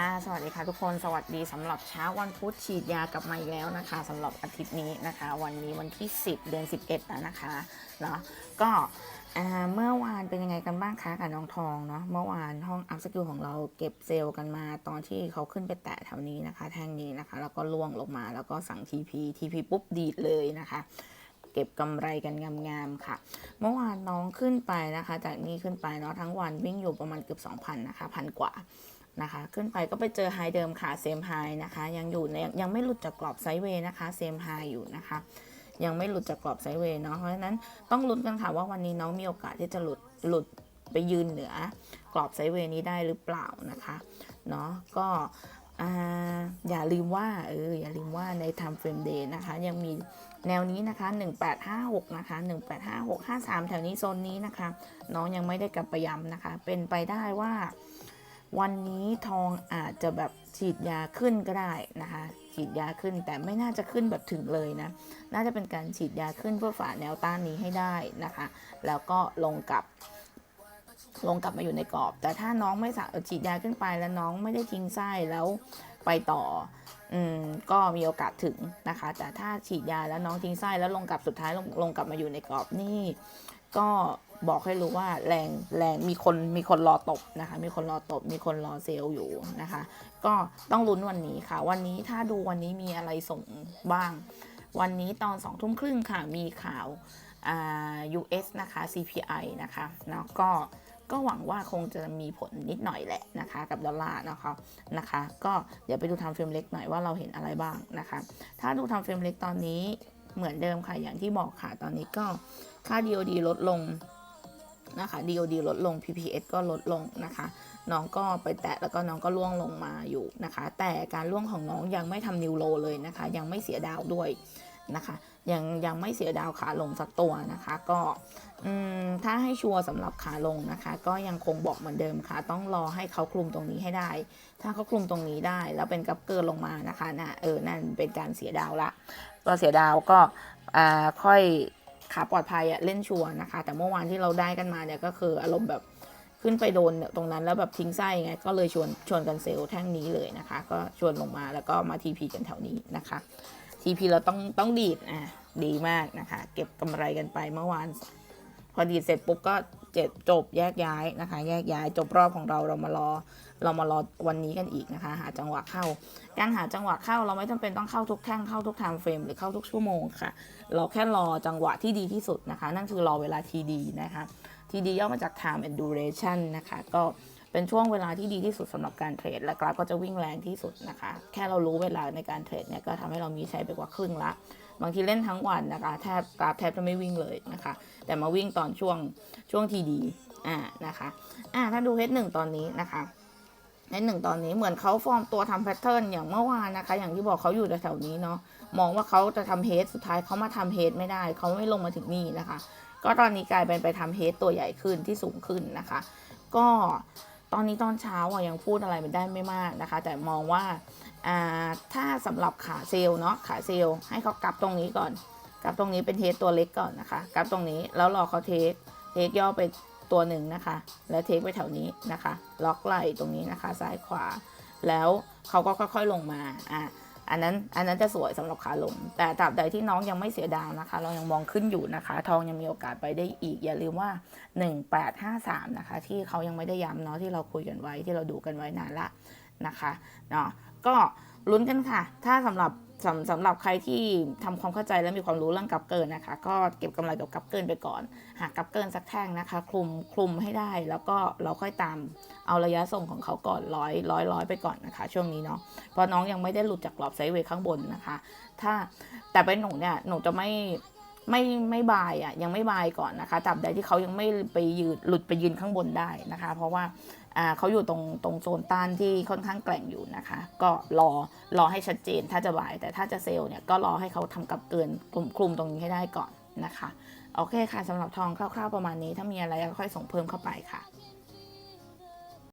ค่ะ สวัสดีค่ะทุกคนสวัสดีสำหรับเช้าวันพุธฉีดยากลับมาอีกแล้วนะคะสำหรับอาทิตย์นี้นะคะ วันนี้วันที่ 10 เดือน 11 แล้วนะคะเนาะก็เมื่อวานเป็นยังไงกันบ้างคะกับน้องทองเนาะเมื่อวานห้องอัพสกิลของเราเก็บเซลล์กันมาตอนที่เขาขึ้นไปแตะแถวนี้นะคะ แท่งนี้นะคะ แล้วก็ล่วงลงมาแล้วก็สั่ง TP TP ปุ๊บดีดเลยนะคะเก็บกำไรกันงามๆค่ะ เมื่อวานน้องขึ้นไปนะคะ จากนี้ขึ้นไปเนาะทั้งวันวิ่งอยู่ประมาณเกือบ2,000นะคะพันกว่า นะคะ ขึ้นไปก็ไปเจอไฮเดิมค่ะเซมไฮนะคะ ยังอยู่ในยังไม่หลุดจากกรอบไซด์เวย์นะคะเซมไฮอยู่นะคะ ยังไม่หลุดจากกรอบไซด์เวย์เนาะเพราะฉะนั้นต้องลุ้นกันค่ะว่าวันนี้น้องมีโอกาสที่จะหลุดหลุดไปยืนเหนือกรอบไซด์เวย์นี้ได้หรือเปล่านะคะเนาะก็อ่าอย่าลืมว่าเอออย่าลืมว่าใน time frame day นะคะ ยังมีแนวนี้นะคะ 1856 นะคะ 1856 53 แถวนี้โซนนี้นะคะ น้องยังไม่ได้กลับไปย้ำนะคะ เป็นไปได้ว่า วันนี้ทองอาจจะแบบฉีดยาขึ้นก็ได้นะคะ ฉีดยาขึ้นแต่ไม่น่าจะขึ้นแบบถึงเลยนะ น่าจะเป็นการฉีดยาขึ้นเพื่อฝ่าแนวต้านนี้ให้ได้นะคะ แล้วก็ลงกลับลงกลับมาอยู่ในกรอบ แต่ถ้าน้องไม่สฉีดยาขึ้นไปแล้วน้องไม่ได้ทิ้งไส้แล้วไปต่ออืมก็มีโอกาสถึงนะคะ แต่ถ้าฉีดยาแล้วน้องทิ้งไส้แล้วลงกลับสุดท้ายลงลงกลับมาอยู่ในกรอบนี่ก็ บอกให้รู้ว่าแรงแรงมีคนมีคนรอตบนะคะ มีคนรอตบ มีคนรอเซลล์อยู่นะคะ ก็ต้องลุ้นวันนี้ค่ะ วันนี้ถ้าดูวันนี้มีอะไรส่งบ้าง วันนี้ตอนสองทุ่มครึ่งค่ะ มีข่าวอ่า US นะคะ CPI นะคะเนาะก็ก็หวังว่าคงจะมีผลนิดหน่อยแหละนะคะ กับดอลลาร์นะคะนะคะ ก็เดี๋ยวไปดูทำเฟรมเล็กหน่อยว่าเราเห็นอะไรบ้างนะคะ ถ้าดูทำเฟรมเล็กตอนนี้เหมือนเดิมค่ะอย่างที่บอกค่ะตอนนี้ก็ค่า DOD ลดลง นะคะ DOD ลดลง PPS ก็ลดลงนะคะ น้องก็ไปแตะแล้วก็น้องก็ล่วงลงมาอยู่นะคะ แต่การล่วงของน้องยังไม่ทำนิวโลเลยนะคะ ยังไม่เสียดาวด้วยนะคะยังยังไม่เสียดาวขาลงสักตัวนะคะ ก็ถ้าให้ชัวร์สำหรับขาลงนะคะ ก็ยังคงบอกเหมือนเดิมค่ะ ต้องรอให้เขาคลุมตรงนี้ให้ได้ ถ้าเขาคลุมตรงนี้ได้ แล้วเป็นกับเกินลงมานะคะนะเออนั่นเป็นการเสียดาวละก็เสียดาวก็ค่อย ขาปลอดภัยอะเล่นชัวร์นะคะ แต่เมื่อวานที่เราได้กันมาเนี่ยก็คืออารมณ์แบบขึ้นไปโดนตรงนั้นแล้วแบบทิ้งไส้ไงก็เลยชวนชวนกันเซลล์แท่งนี้เลยนะคะ ก็ชวนลงมาแล้วก็มาทีพีกันแถวนี้นะคะทีพีเราต้องต้องดีดอะดีมากนะคะ เก็บกำไรกันไปเมื่อวาน พอดีดเสร็จปุ๊บก็ จ็บจบแยกย้ายนะคะ แยกย้ายจบรอบของเราเรามารอเรามารอวันนี้กันอีกนะคะ หาจังหวะเข้า การหาจังหวะเข้าเราไม่จำเป็นต้องเข้าทุกแท่งเข้าทุกไทม์เฟรมหรือเข้าทุกชั่วโมงค่ะ เราแค่รอจังหวะที่ดีที่สุดนะคะ นั่นคือรอเวลา TD นะคะ TD ย่อมาจาก time and duration นะคะ ก็เป็นช่วงเวลาที่ดีที่สุดสำหรับการเทรด และกราฟก็จะวิ่งแรงที่สุดนะคะ แค่เรารู้เวลาในการเทรดเนี่ยก็ทำให้เรามีใช้ไปกว่าครึ่งละ บางทีเล่นทั้งวันนะคะแทบกราฟแทบจะไม่วิ่งเลยนะคะ แต่มาวิ่งตอนช่วงช่วง TD อ่านะคะอ่าถ้าดู H1 ตอนนี้นะคะ H1 ตอนนี้เหมือนเขาฟอร์มตัวทำแพทเทิร์นอย่างเมื่อวานนะคะ อย่างที่บอกเขาอยู่แถวๆนี้เนาะมองว่าเขาจะทำเฮดสุดท้ายเขามาทำเฮดไม่ได้ เขาไม่ลงมาถึงนี่นะคะ ก็ตอนนี้กลายเป็นไปทำเฮดตัวใหญ่ขึ้นที่สูงขึ้นนะคะ ก็ ตอนนี้ตอนเช้าอะยังพูดอะไรไม่ได้ไม่มากนะคะ แต่มองว่าอ่าถ้าสำหรับขาเซลล์เนาะขาเซลล์ให้เขากลับตรงนี้ก่อนกลับตรงนี้เป็นเทสตัวเล็กก่อนนะคะกลับตรงนี้แล้วรอเขาเทสเทสย่อไปตัวหนึ่งนะคะ แล้วเทคไปแถวนี้นะคะ ล็อกไหล่ตรงนี้นะคะ ซ้ายขวา แล้วเขาก็ค่อยๆลงมาอะ อันนั้นอันนั้นจะสวยสำหรับขาลง แต่ตราบใดที่น้องยังไม่เสียดาวนะคะ เรายังมองขึ้นอยู่นะคะ ทองยังมีโอกาสไปได้อีก อย่าลืมว่า 1853 นะคะ ที่เขายังไม่ได้ย้ำเนาะที่เราคุยกันไว้ที่เราดูกันไว้นานละนะคะเนาะก็ลุ้นกันค่ะ ถ้าสำหรับ สำสำหรับใครที่ทำความเข้าใจและมีความรู้เรื่องกับเกินนะคะ ก็เก็บกำไรกับกับเกินไปก่อน หากกับเกินสักแท่งนะคะ คลุมคลุมให้ได้ แล้วก็เราค่อยตามเอาระยะส่งของเขาก่อนร้อยร้อยร้อยไปก่อนนะคะ ช่วงนี้เนาะเพราะน้องยังไม่ได้หลุดจากกรอบไซด์เวย์ข้างบนนะคะ ถ้าแต่เป็นหนูเนี่ยหนูจะไม่ ไม่ไม่บายอะยังไม่บายก่อนนะคะตราบใดที่เขายังไม่ไปยืนหลุดไปยืนข้างบนได้นะคะ เพราะว่าอ่าเขาอยู่ตรงตรงโซนต้านที่ค่อนข้างแกร่งอยู่นะคะ ก็รอรอให้ชัดเจนถ้าจะบาย แต่ถ้าจะเซลล์เนี่ยก็รอให้เขาทำกับเกินกลุ่มคลุมตรงนี้ให้ได้ก่อนนะคะโอเคค่ะสำหรับทองคร่าวๆประมาณนี้ถ้ามีอะไรก็ค่อยส่งเพิ่มเข้าไปค่ะ